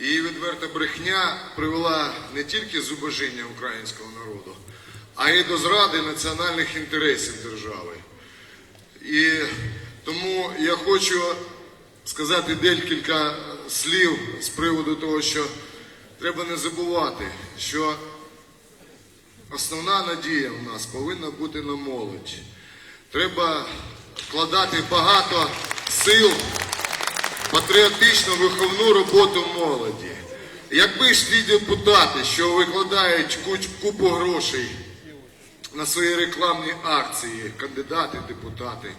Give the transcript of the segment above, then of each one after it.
Її відверта брехня привела не тільки зубожіння українського народу, а й до зради національних інтересів держави. І тому я хочу сказати декілька слів з приводу того, що треба не забувати, що основна надія в нас повинна бути на молодь. Треба вкладати багато сил патріотичну виховну роботу молоді. Якби ж ті депутати, що викладають купу грошей на свої рекламні акції, кандидати, депутати,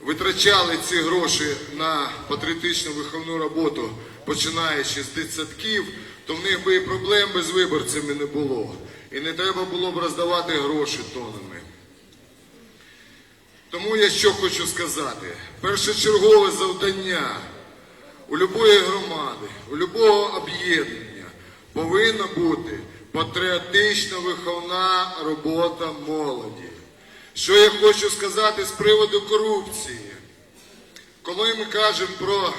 витрачали ці гроші на патріотичну виховну роботу, починаючи з дитсадків, то в них би і проблем з виборцями не було. І не треба було б роздавати гроші тонами. Тому я що хочу сказати: першочергове завдання у любої громади, у любого об'єднання повинна бути патріотична виховна робота молоді. Що я хочу сказати з приводу корупції? Коли ми кажемо про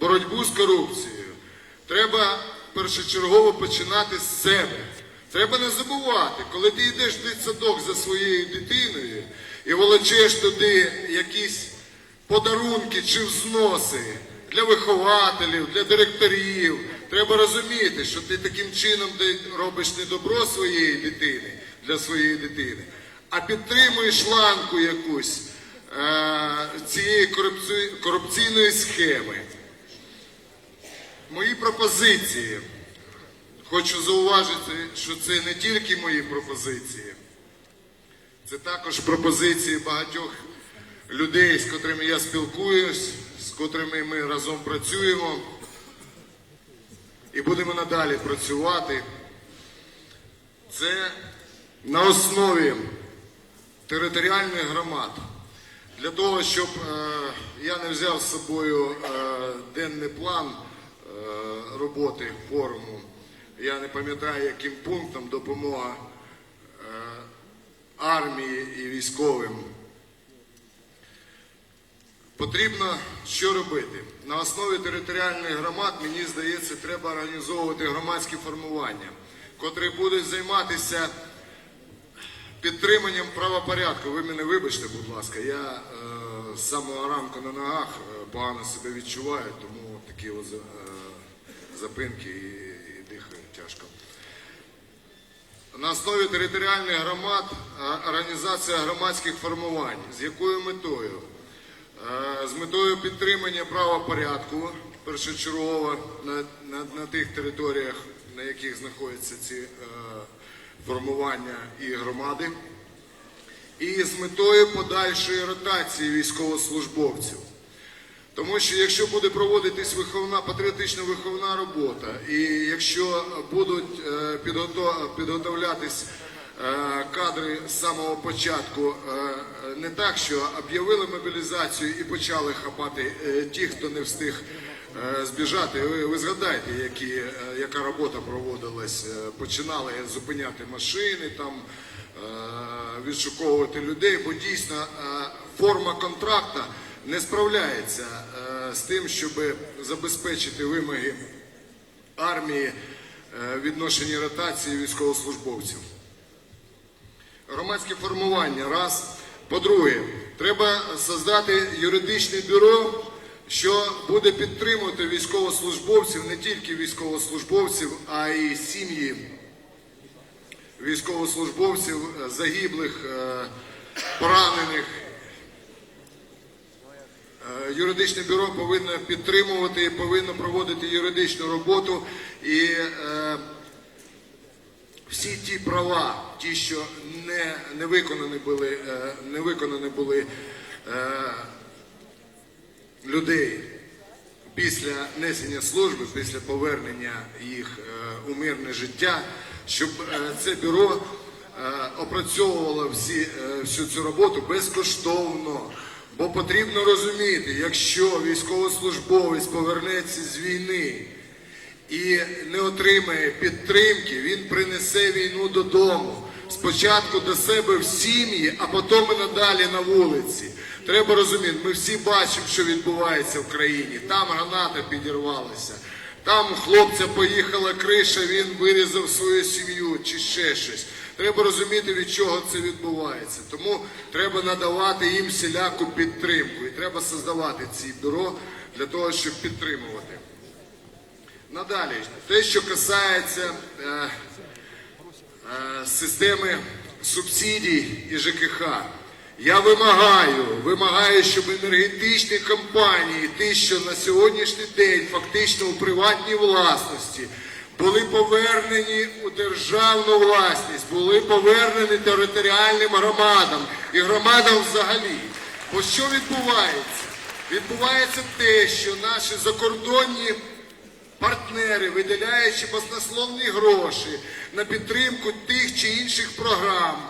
боротьбу з корупцією, треба першочергово починати з себе. Треба не забувати, коли ти йдеш в дитсадок за своєю дитиною і волочеш туди якісь подарунки чи взноси для вихователів, для директорів. Треба розуміти, що ти таким чином робиш не добро своєї дитини для своєї дитини, а підтримуєш ланку якусь е, цієї корупці- корупційної схеми. Мої пропозиції. Хочу зауважити, що це не тільки мої пропозиції, це також пропозиції багатьох людей, з котрими я спілкуюсь, з котрими ми разом працюємо і будемо надалі працювати. Це на основі територіальних громад. Для того, щоб е, я не взяв з собою е, денний план е, роботи форуму, я не пам'ятаю, яким пунктом допомога е, армії і військовим. Потрібно що робити? На основі територіальних громад, мені здається, треба організовувати громадські формування, котрі будуть займатися підтриманням правопорядку. Ви мене вибачте, будь ласка, я е, з самого ранку на ногах е, погано себе відчуваю, тому такі от, е, запинки і, і дихаю тяжко. На основі територіальних громад е, організація громадських формувань. З якою метою? Е, З метою підтримання правопорядку першочергово на, на, на тих територіях, на яких знаходяться ці е, формування і громади, і з метою подальшої ротації військовослужбовців. Тому що якщо буде проводитись виховна патріотична виховна робота, і якщо будуть е, підготовлятись кадри з самого початку, е, е, не так, що об'явили мобілізацію і почали хапати е, ті, хто не встиг е, збіжати. Ви, ви згадайте, які, е, яка робота проводилась. Е, Починали зупиняти машини там. е, Відшуковувати людей, бо дійсно е, форма контракта не справляється е, з тим, щоб забезпечити вимоги армії е, відношенні ротації військовослужбовців. Громадське формування раз. По-друге, треба создати юридичне бюро, що буде підтримувати військовослужбовців, не тільки військовослужбовців, а й сім'ї військовослужбовців, е, загиблих, е, поранених. Е, Юридичне бюро повинно підтримувати повинно проводити юридичну роботу і всі ті права, ті, що не, не виконані були, е, не виконані були е, людей після несення служби, після повернення їх е, у мирне життя, щоб е, це бюро опрацьовувало всі, всю цю роботу безкоштовно. Бо потрібно розуміти, якщо військовослужбовець повернеться з війни і не отримає підтримки, він принесе війну додому. Спочатку до себе в сім'ї, а потім і надалі на вулиці. Треба розуміти, ми всі бачимо, що відбувається в країні. Там граната підірвалася, там хлопця поїхала криша, він вирізав свою сім'ю чи ще щось. Треба розуміти, від чого це відбувається. Тому треба надавати їм всіляку підтримку. І треба создавати ці бюро для того, щоб підтримувати. Надалі, те, що касається е, е, системи субсидій і ЖКХ. Я вимагаю, вимагаю, щоб енергетичні компанії, ті, що на сьогоднішній день фактично у приватній власності, були повернені у державну власність, були повернені територіальним громадам і громадам взагалі. Бо що відбувається? Відбувається те, що наші закордонні партнери, виділяючи баснословні гроші на підтримку тих чи інших програм,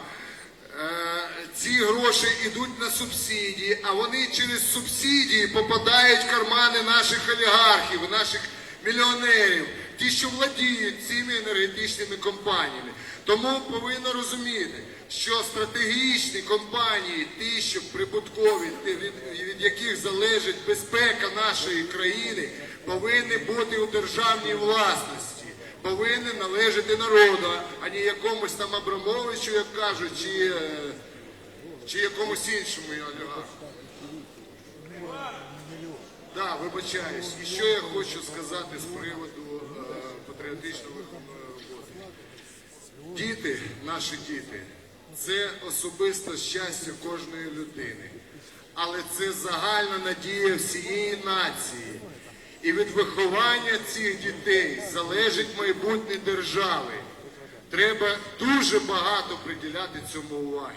е, ці гроші йдуть на субсидії, а вони через субсидії попадають в кармани наших олігархів, наших мільйонерів, ті, що владіють цими енергетичними компаніями. Тому повинно розуміти, що стратегічні компанії, ті, що прибуткові, від, від яких залежить безпека нашої країни, повинні бути у державній власності, повинні належати народу, а не якомусь там Абрамовичу, як кажуть, чи, е, чи якомусь іншому олігарху. Да, вибачаюсь. І що я хочу сказати з приводу е, патріотичного виховного Діти, наші діти, це особисте щастя кожної людини. Але це загальна надія всієї нації. І від виховання цих дітей залежить майбутнє держави. Треба дуже багато приділяти цьому уваги.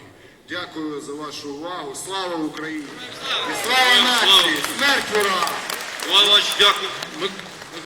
Дякую за вашу увагу. Слава Україні! І слава нації! Смерть ворога! Дякую.